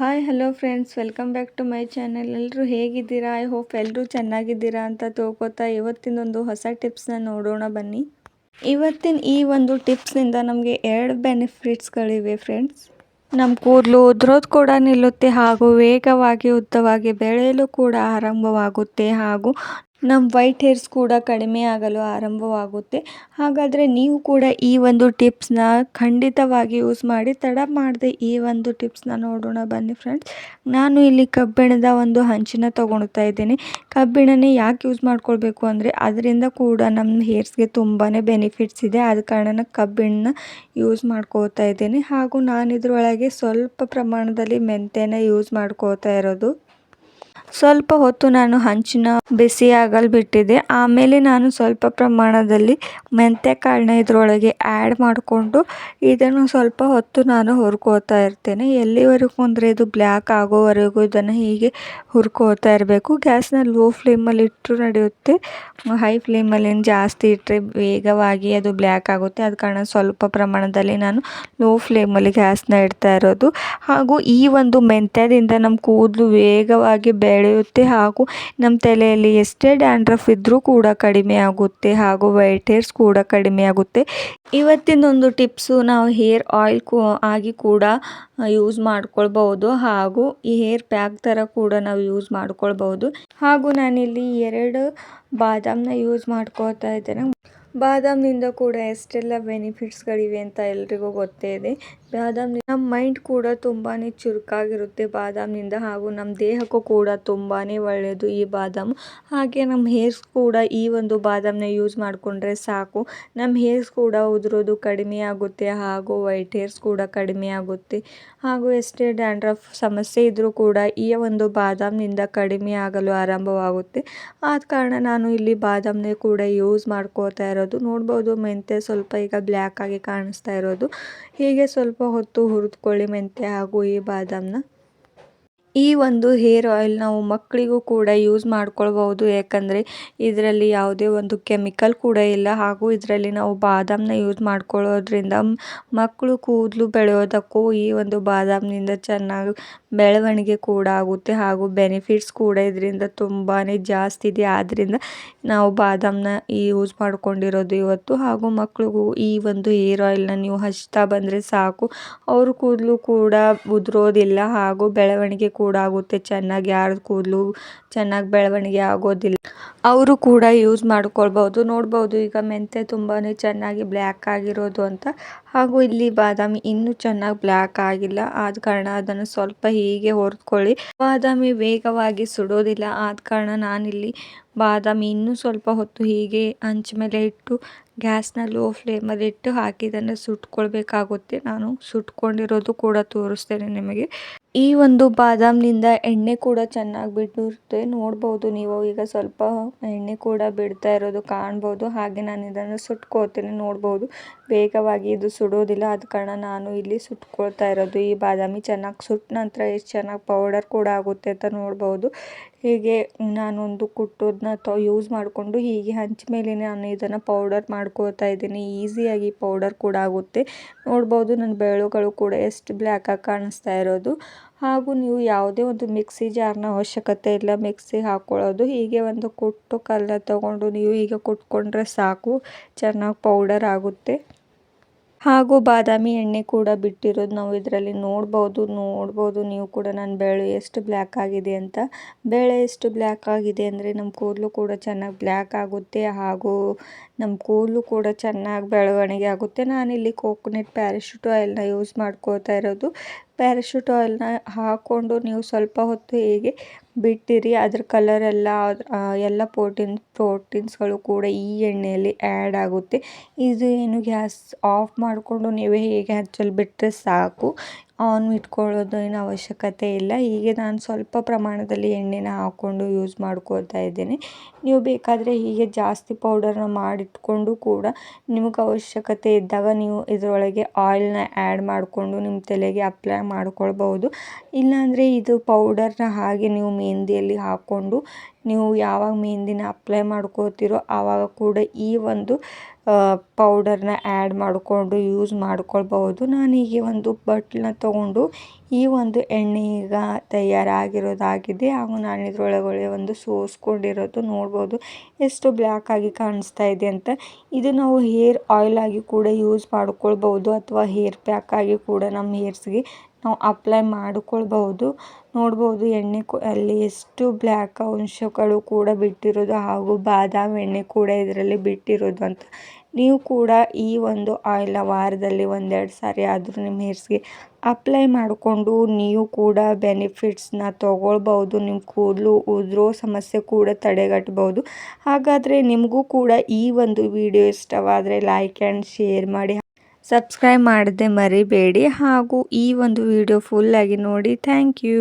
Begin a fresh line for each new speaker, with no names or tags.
Hi hello friends welcome back to my channel ಎಲ್ಲರೂ ಹೇಗಿದ್ದೀರಾ? I hope ಎಲ್ಲರೂ ಚೆನ್ನಾಗಿದ್ದೀರಾ ಅಂತ ತಿಳ್ಕೊತಾ ಇವತ್ತಿನೊಂದು ಹೊಸ ಟಿಪ್ಸ್ನ ನೋಡೋಣ ಬನ್ನಿ. ಇವತ್ತಿನ ಈ ಒಂದು ಟಿಪ್ಸ್ನಿಂದ ನಮಗೆ ಎರಡು ಬೆನಿಫಿಟ್ಸ್ಗಳಿವೆ ಫ್ರೆಂಡ್ಸ್ ನಮ್ಮ ಕೂದಲು ಉದ್ರೋದು ಕೂಡ ನಿಲ್ಲುತ್ತೆ ಹಾಗೂ ವೇಗವಾಗಿ ಉದ್ದವಾಗಿ ಬೆಳೆಯಲು ಕೂಡ ಆರಂಭವಾಗುತ್ತೆ ಹಾಗೂ ನಮ್ಮ ವೈಟ್ ಹೇರ್ಸ್ ಕೂಡ ಕಡಿಮೆ ಆಗಲು ಆರಂಭವಾಗುತ್ತೆ. ಹಾಗಾದರೆ ನೀವು ಕೂಡ ಈ ಒಂದು ಟಿಪ್ಸ್ನ ಖಂಡಿತವಾಗಿ ಯೂಸ್ ಮಾಡಿ, ತಡ ಮಾಡದೆ ಈ ಒಂದು ಟಿಪ್ಸ್ನ ನೋಡೋಣ ಬನ್ನಿ ಫ್ರೆಂಡ್ಸ್ ನಾನು ಇಲ್ಲಿ ಕಬ್ಬಿಣದ ಒಂದು ಹಂಚಿನ ತೊಗೊಳ್ತಾ ಇದ್ದೀನಿ. ಕಬ್ಬಿಣನೇ ಯಾಕೆ ಯೂಸ್ ಮಾಡ್ಕೊಳ್ಬೇಕು ಅಂದರೆ, ಅದರಿಂದ ಕೂಡ ನಮ್ಮ ಹೇರ್ಸ್ಗೆ ತುಂಬಾ ಬೆನಿಫಿಟ್ಸ್ ಇದೆ. ಆದ ಕಾರಣ ಕಬ್ಬಿಣನ ಯೂಸ್ ಮಾಡ್ಕೋತಾ ಇದ್ದೀನಿ. ಹಾಗೂ ನಾನು ಇದರೊಳಗೆ ಸ್ವಲ್ಪ ಪ್ರಮಾಣದಲ್ಲಿ ಮೆಂತೆನ ಯೂಸ್ ಮಾಡ್ಕೋತಾ ಇರೋದು. ಸ್ವಲ್ಪ ಹೊತ್ತು ನಾನು ಹಂಚಿನ ಬಿಸಿ ಆಗಲ್ ಬಿಟ್ಟಿದ್ದೆ ಆಮೇಲೆ ನಾನು ಸ್ವಲ್ಪ ಪ್ರಮಾಣದಲ್ಲಿ ಮೆಂತ್ಯ ಕಾಳನ್ನ ಇದರೊಳಗೆ ಆ್ಯಡ್ ಮಾಡಿಕೊಂಡು ಇದನ್ನು ಸ್ವಲ್ಪ ಹೊತ್ತು ನಾನು ಹುರ್ಕೋತಾ ಇರ್ತೇನೆ. ಎಲ್ಲಿವರೆಗೂ ಅಂದರೆ ಇದು ಬ್ಲ್ಯಾಕ್ ಆಗೋವರೆಗೂ ಇದನ್ನು ಹೀಗೆ ಹುರ್ಕೋತಾ ಇರಬೇಕು. ಗ್ಯಾಸ್ನ ಲೋ ಫ್ಲೇಮಲ್ಲಿ ಇಟ್ಟರು ನಡೆಯುತ್ತೆ. ಹೈ ಫ್ಲೇಮಲ್ಲಿ ಜಾಸ್ತಿ ಇಟ್ಟರೆ ವೇಗವಾಗಿ ಅದು ಬ್ಲ್ಯಾಕ್ ಆಗುತ್ತೆ. ಅದ ಕಾರಣ ಸ್ವಲ್ಪ ಪ್ರಮಾಣದಲ್ಲಿ ನಾನು ಲೋ ಫ್ಲೇಮಲ್ಲಿ ಗ್ಯಾಸ್ನ ಇಡ್ತಾ ಇರೋದು. ಹಾಗೂ ಈ ಒಂದು ಮೆಂತ್ಯದಿಂದ ನಮ್ಮ ಕೂದಲು ವೇಗವಾಗಿ ಬೆಳೆಯುತ್ತೆ ಹಾಗೂ ನಮ್ಮ ತಲೆಯಲ್ಲಿ ಎಷ್ಟೇ ಡ್ಯಾಂಡ್ರಫ್ ಇದ್ದರೂ ಕೂಡ ಕಡಿಮೆ ಆಗುತ್ತೆ ಹಾಗೂ ವೈಟ್ ಹೇರ್ಸ್ ಕೂಡ ಕಡಿಮೆ ಆಗುತ್ತೆ. ಇವತ್ತಿನೊಂದು ಟಿಪ್ಸು ನಾವು ಹೇರ್ ಆಯಿಲ್ ಕೂ ಆಗಿ ಕೂಡ ಯೂಸ್ ಮಾಡ್ಕೊಳ್ಬಹುದು ಹಾಗೂ ಈ ಹೇರ್ ಪ್ಯಾಕ್ ಥರ ಕೂಡ ನಾವು ಯೂಸ್ ಮಾಡ್ಕೊಳ್ಬಹುದು. ಹಾಗೂ ನಾನಿಲ್ಲಿ ಎರಡು ಬಾದಾಮ್ನ ಯೂಸ್ ಮಾಡ್ಕೋತಾ ಇದ್ದೇನೆ. ಬಾದಾಮಿನಿಂದ ಕೂಡ ಎಷ್ಟೆಲ್ಲ ಬೆನಿಫಿಟ್ಸ್ಗಳಿವೆ ಅಂತ ಎಲ್ರಿಗೂ ಗೊತ್ತೇ ಇದೆ. ಬಾದಾಮ್ ನಮ್ಮ ಮೈಂಡ್ ಕೂಡ ತುಂಬಾ ಚುರುಕಾಗಿರುತ್ತೆ ಬಾದಾಮಿನಿಂದ ಹಾಗೂ ನಮ್ಮ ದೇಹಕ್ಕೂ ಕೂಡ ತುಂಬಾ ಒಳ್ಳೆಯದು ಈ ಬಾದಾಮು. ಹಾಗೆ ನಮ್ಮ ಹೇರ್ಸ್ ಕೂಡ ಈ ಒಂದು ಬಾದಾಮನ್ನ ಯೂಸ್ ಮಾಡಿಕೊಂಡ್ರೆ ಸಾಕು. ನಮ್ಮ ಹೇರ್ಸ್ ಕೂಡ ಉದುರೋದು ಕಡಿಮೆ ಆಗುತ್ತೆ ಹಾಗೂ ವೈಟ್ ಹೇರ್ಸ್ ಕೂಡ ಕಡಿಮೆ ಆಗುತ್ತೆ. ಹಾಗೂ ಎಷ್ಟೇ ಡ್ಯಾಂಡ್ರಫ್ ಸಮಸ್ಯೆ ಇದ್ದರೂ ಕೂಡ ಈ ಒಂದು ಬಾದಾಮಿನಿಂದ ಕಡಿಮೆ ಆಗಲು ಆರಂಭವಾಗುತ್ತೆ. ಆದ ಕಾರಣ ನಾನು ಇಲ್ಲಿ ಬಾದಾಮನ್ನೇ ಕೂಡ ಯೂಸ್ ಮಾಡ್ಕೋತಾ ಇರೋದು. ನೋಡ್ಬೋದು ಮೆಂತ್ಯ ಸ್ವಲ್ಪ ಈಗ ಬ್ಲ್ಯಾಕ್ ಆಗಿ ಕಾಣಿಸ್ತಾ ಇರೋದು. ಹೀಗೆ ಸ್ವಲ್ಪ ಹೊತ್ತು ಹುರಿದುಕೊಳ್ಳಿ ಮೆಂತ್ಯ ಹಾಗೂ ಈ ಬಾದಾಮನ್ನ ಈ ಒಂದು ಹೇರ್ ಆಯಿಲ್ ನಾವು ಮಕ್ಕಳಿಗೂ ಕೂಡ ಯೂಸ್ ಮಾಡ್ಕೊಳ್ಬಹುದು. ಯಾಕಂದರೆ ಇದರಲ್ಲಿ ಯಾವುದೇ ಒಂದು ಕೆಮಿಕಲ್ ಕೂಡ ಇಲ್ಲ. ಹಾಗೂ ಇದರಲ್ಲಿ ನಾವು ಬಾದಾಮನ್ನ ಯೂಸ್ ಮಾಡ್ಕೊಳ್ಳೋದ್ರಿಂದ ಮಕ್ಕಳು ಕೂದಲು ಬೆಳೆಯೋದಕ್ಕೂ ಈ ಒಂದು ಬಾದಾಮಿನಿಂದ ಚೆನ್ನಾಗಿ ಬೆಳವಣಿಗೆ ಕೂಡ ಆಗುತ್ತೆ. ಹಾಗೂ ಬೆನಿಫಿಟ್ಸ್ ಕೂಡ ಇದರಿಂದ ತುಂಬಾ ಜಾಸ್ತಿ ಇದೆ. ಆದ್ದರಿಂದ ನಾವು ಬಾದಾಮನ್ನ ಯೂಸ್ ಮಾಡ್ಕೊಂಡಿರೋದು ಇವತ್ತು. ಹಾಗೂ ಮಕ್ಕಳಿಗೂ ಈ ಒಂದು ಹೇರ್ ಆಯಿಲ್ನ ನೀವು ಹಚ್ತಾ ಬಂದರೆ ಸಾಕು. ಅವ್ರ ಕೂದಲು ಕೂಡ ಉದುರೋದಿಲ್ಲ. ಹಾಗೂ ಬೆಳವಣಿಗೆ ಕೂಡ ಆಗುತ್ತೆ ಚೆನ್ನಾಗಿ ಯಾರ ಕೂದಲು, ಚೆನ್ನಾಗಿ ಬೆಳವಣಿಗೆ ಆಗೋದಿಲ್ಲ. ಅವರು ಕೂಡ ಯೂಸ್ ಮಾಡ್ಕೊಳ್ಬೋದು ನೋಡ್ಬೋದು ಈಗ ಮೆಂತೆ ತುಂಬಾ ಚೆನ್ನಾಗಿ ಬ್ಲ್ಯಾಕ್ ಆಗಿರೋದು ಅಂತ. ಹಾಗೂ ಇಲ್ಲಿ ಬಾದಾಮಿ ಇನ್ನೂ ಚೆನ್ನಾಗಿ ಬ್ಲ್ಯಾಕ್ ಆಗಿಲ್ಲ. ಆದ ಕಾರಣ ಅದನ್ನು ಸ್ವಲ್ಪ ಹೀಗೆ ಹೊರ್ದ್ಕೊಳ್ಳಿ. ಬಾದಾಮಿ ವೇಗವಾಗಿ ಸುಡೋದಿಲ್ಲ. ಆದ ಕಾರಣ ನಾನಿಲ್ಲಿ ಬಾದಾಮಿ ಇನ್ನೂ ಸ್ವಲ್ಪ ಹೊತ್ತು ಹೀಗೆ ಹಂಚ ಮೇಲೆ ಇಟ್ಟು ಗ್ಯಾಸ್ನ ಲೋ ಫ್ಲೇಮಲ್ಲಿ ಇಟ್ಟು ಹಾಕಿ ಇದನ್ನು ಸುಟ್ಕೊಳ್ಬೇಕಾಗುತ್ತೆ. ನಾನು ಸುಟ್ಕೊಂಡಿರೋದು ಕೂಡ ತೋರಿಸ್ತೇನೆ ನಿಮಗೆ. ಈ ಒಂದು ಬಾದಾಮ್ನಿಂದ ಎಣ್ಣೆ ಕೂಡ ಚೆನ್ನಾಗಿ ಬಿಟ್ಟಿರುತ್ತೆ ನೋಡ್ಬೋದು ನೀವು ಈಗ ಸ್ವಲ್ಪ ಎಣ್ಣೆ ಕೂಡ ಬಿಡ್ತಾ ಇರೋದು ಕಾಣ್ಬೋದು. ಹಾಗೆ ನಾನು ಇದನ್ನು ಸುಟ್ಕೋತೀನಿ ನೋಡ್ಬೋದು. ವೇಗವಾಗಿ ಇದು ಸುಡೋದಿಲ್ಲ. ಆದ ಕಾರಣ ನಾನು ಇಲ್ಲಿ ಸುಟ್ಕೊಳ್ತಾ ಇರೋದು. ಈ ಬಾದಾಮಿ ಚೆನ್ನಾಗಿ ಸುಟ್ಟ ನಂತರ ಎಷ್ಟು ಚೆನ್ನಾಗಿ ಪೌಡರ್ ಕೂಡ ಆಗುತ್ತೆ ಅಂತ ನೋಡ್ಬೋದು. ಹೀಗೆ ನಾನೊಂದು ಕುಟ್ಟೋದನ್ನ ತೊ ಯೂಸ್ ಮಾಡಿಕೊಂಡು ಹೀಗೆ ಹಂಚ ಮೇಲೆ ನಾನು ಇದನ್ನು ಪೌಡರ್ ಮಾಡ್ಕೋತಾ ಇದ್ದೀನಿ. ಈಸಿಯಾಗಿ ಪೌಡರ್ ಕೂಡ ಆಗುತ್ತೆ. ನೋಡ್ಬೋದು ನನ್ನ ಬೆರಳುಗಳು ಕೂಡ ಎಷ್ಟು ಬ್ಲ್ಯಾಕಾಗಿ ಕಾಣಿಸ್ತಾ ಇರೋದು. ಹಾಗೂ ನೀವು ಯಾವುದೇ ಒಂದು ಮಿಕ್ಸಿ ಜಾರ್ನ ಅವಶ್ಯಕತೆ ಇಲ್ಲ ಮಿಕ್ಸಿಗೆ ಹಾಕ್ಕೊಳ್ಳೋದು ಹೀಗೆ ಒಂದು ಕುಟ್ಟು ಕಲ್ಲ ತಗೊಂಡು ನೀವು ಹೀಗೆ ಕುಟ್ಕೊಂಡ್ರೆ ಸಾಕು, ಚೆನ್ನಾಗಿ ಪೌಡರ್ ಆಗುತ್ತೆ. ಹಾಗೂ ಬಾದಾಮಿ ಎಣ್ಣೆ ಕೂಡ ಬಿಟ್ಟಿರೋದು ನಾವು ಇದರಲ್ಲಿ ನೋಡ್ಬೋದು. ನೋಡ್ಬೋದು ನೀವು ಕೂಡ ನನ್ನ ಬೆಳೆ ಎಷ್ಟು ಬ್ಲ್ಯಾಕ್ ಆಗಿದೆ ಅಂತ. ಬೆಳೆ ಎಷ್ಟು ಬ್ಲ್ಯಾಕ್ ಆಗಿದೆ ಅಂದರೆ ನಮ್ಮ ಕೂದಲು ಕೂಡ ಚೆನ್ನಾಗಿ ಬ್ಲ್ಯಾಕ್ ಆಗುತ್ತೆ ಹಾಗೂ ನಮ್ಮ ಕೂದಲು ಕೂಡ ಚೆನ್ನಾಗಿ ಬೆಳವಣಿಗೆ ಆಗುತ್ತೆ. ನಾನಿಲ್ಲಿ ಕೋಕೋನಟ್ ಪ್ಯಾರಾಶೂಟ್ ಆಯಿಲ್ನ ಯೂಸ್ ಮಾಡ್ಕೋತಾ ಇರೋದು. ಪ್ಯಾರಾಶೂಟ್ ಆಯಿಲ್ನ ಹಾಕ್ಕೊಂಡು ನೀವು ಸ್ವಲ್ಪ ಹೊತ್ತು ಹೀಗೆ ಬಿಟ್ಟಿರಿ. ಅದ್ರ ಕಲರ್ ಎಲ್ಲ ಎಲ್ಲ ಪ್ರೋಟೀನ್ ಪ್ರೋಟೀನ್ಸ್ಗಳು ಕೂಡ ಈ ಎಣ್ಣೆಯಲ್ಲಿ ಆ್ಯಡ್ ಆಗುತ್ತೆ. ಇದು ಏನು ಗ್ಯಾಸ್ ಆಫ್ ಮಾಡಿಕೊಂಡು ನೀವೇ ಹೀಗೆ ಹಚ್ಚಲು ಬಿಟ್ಟರೆ ಸಾಕು. ಆನ್ ಇಟ್ಕೊಳ್ಳೋದು ಏನು ಅವಶ್ಯಕತೆ ಇಲ್ಲ. ಹೀಗೆ ನಾನು ಸ್ವಲ್ಪ ಪ್ರಮಾಣದಲ್ಲಿ ಎಣ್ಣೆನ ಹಾಕ್ಕೊಂಡು ಯೂಸ್ ಮಾಡ್ಕೋತಾ ಇದ್ದೇನೆ. ನೀವು ಬೇಕಾದರೆ ಹೀಗೆ ಜಾಸ್ತಿ ಪೌಡರ್ನ ಮಾಡಿಟ್ಕೊಂಡು ಕೂಡ ನಿಮಗೆ ಅವಶ್ಯಕತೆ ಇದ್ದಾಗ ನೀವು ಇದರೊಳಗೆ ಆಯಿಲ್ನ ಆ್ಯಡ್ ಮಾಡಿಕೊಂಡು ನಿಮ್ಮ ತಲೆಗೆ ಅಪ್ಲೈ ಮಾಡ್ಕೊಳ್ಬೋದು ಇಲ್ಲಾಂದರೆ ಇದು ಪೌಡರ್ನ ಹಾಗೆ ನೀವು ಮೆಹಂದಿಯಲ್ಲಿ ಹಾಕ್ಕೊಂಡು ನೀವು ಯಾವಾಗ ಮೆಹಂದಿನ ಅಪ್ಲೈ ಮಾಡ್ಕೋತಿರೋ ಆವಾಗ ಕೂಡ ಈ ಒಂದು ಪೌಡರ್ನ ಆ್ಯಡ್ ಮಾಡಿಕೊಂಡು ಯೂಸ್ ಮಾಡ್ಕೊಳ್ಬಹುದು. ನಾನೀಗ ಒಂದು ಬಟ್ಲನ್ನ ತೊಗೊಂಡು ಈ ಒಂದು ಎಣ್ಣೆ ಈಗ ತಯಾರಾಗಿರೋದಾಗಿದೆ. ಹಾಗೂ ನಾನು ಇದರೊಳಗಡೆ ಒಂದು ಸೋಸ್ಕೊಂಡಿರೋದು ನೋಡ್ಬೋದು. ಎಷ್ಟು ಬ್ಲ್ಯಾಕ್ ಆಗಿ ಕಾಣಿಸ್ತಾ ಇದೆ ಅಂತ. ಇದು ನಾವು ಹೇರ್ ಆಯಿಲ್ ಆಗಿ ಕೂಡ ಯೂಸ್ ಮಾಡ್ಕೊಳ್ಬಹುದು. ಅಥವಾ ಹೇರ್ ಪ್ಯಾಕ್ ಆಗಿ ಕೂಡ ನಮ್ಮ ಹೇರ್ಸ್ಗೆ ನಾವು ಅಪ್ಲೈ ಮಾಡಿಕೊಳ್ಬಹುದು. ನೋಡ್ಬೋದು ಎಣ್ಣೆ ಅಲ್ಲಿ ಎಷ್ಟು ಬ್ಲ್ಯಾಕ್ ಅಂಶಗಳು ಕೂಡ ಬಿಟ್ಟಿರೋದು ಹಾಗೂ ಬಾದಾಮಿ ಎಣ್ಣೆ ಕೂಡ ಇದರಲ್ಲಿ ಬಿಟ್ಟಿರೋದು ಅಂತ. ನೀವು ಕೂಡ ಈ ಒಂದು ಆಯಿಲ್ನ ವಾರದಲ್ಲಿ ಒಂದೆರಡು ಸಾರಿ ಆದರೂ ನಿಮ್ಮ ಹೇರ್ಸ್ಗೆ ಅಪ್ಲೈ ಮಾಡಿಕೊಂಡು ನೀವು ಕೂಡ ಬೆನಿಫಿಟ್ಸ್ನ ತೊಗೊಳ್ಬೋದು ನಿಮ್ಮ ಕೂದಲು ಉದುರೋ ಸಮಸ್ಯೆ ಕೂಡ ತಡೆಗಟ್ಟಬಹುದು. ಹಾಗಾದರೆ ನಿಮಗೂ ಕೂಡ ಈ ಒಂದು ವಿಡಿಯೋ ಇಷ್ಟವಾದರೆ ಲೈಕ್ ಆ್ಯಂಡ್ ಶೇರ್ ಮಾಡಿ. ಸಬ್ಸ್ಕ್ರೈಬ್ ಮಾಡದೆ ಮರಿಬೇಡಿ ಹಾಗೂ ಈ ಒಂದು ವಿಡಿಯೋ ಫುಲ್ಲಾಗಿ ನೋಡಿ. Thank you